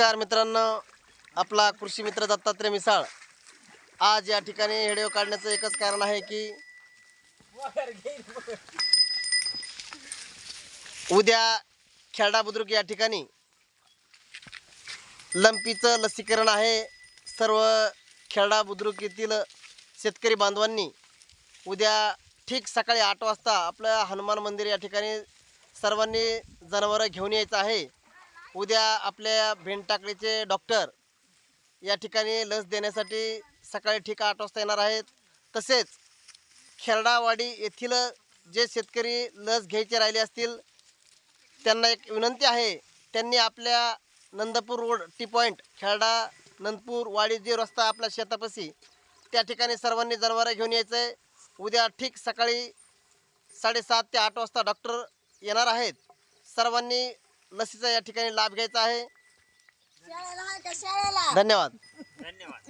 नमस्कार मित्रांनो. आपला कृषी मित्र दत्तात्रय मिसाळ. आज या ठिकाणी हेडिओ काढण्याचं एकच कारण आहे की उद्या खेरडा बुद्रुक या ठिकाणी लंपीचं लसीकरण आहे. सर्व खेरडा बुद्रुक येथील शेतकरी बांधवांनी उद्या ठीक सकाळी आठ वाजता आपलं हनुमान मंदिर या ठिकाणी सर्वांनी जनावरं घेऊन यायचं आहे. उद्या आपल्या भेंटाकडीचे डॉक्टर या ठिकाणी लस देण्यासाठी सकाळी ठीक आठ वाजता येणार आहेत. तसेच खेरडावाडी येथील जे शेतकरी लस घ्यायचे राहिले असतील त्यांना एक विनंती आहे. त्यांनी आपल्या Nandpur road T point Kherda Nandpur Wadi जे रस्ता आपल्या शेतापाशी त्या ठिकाणी सर्वांनी जनावरं घेऊन यायचं आहे उद्या ठीक सकाळी साडेसात ते आठ वाजता डॉक्टर येणार आहेत. सर्वांनी लसीचा या ठिकाणी लाभ घ्यायचा आहे. धन्यवाद.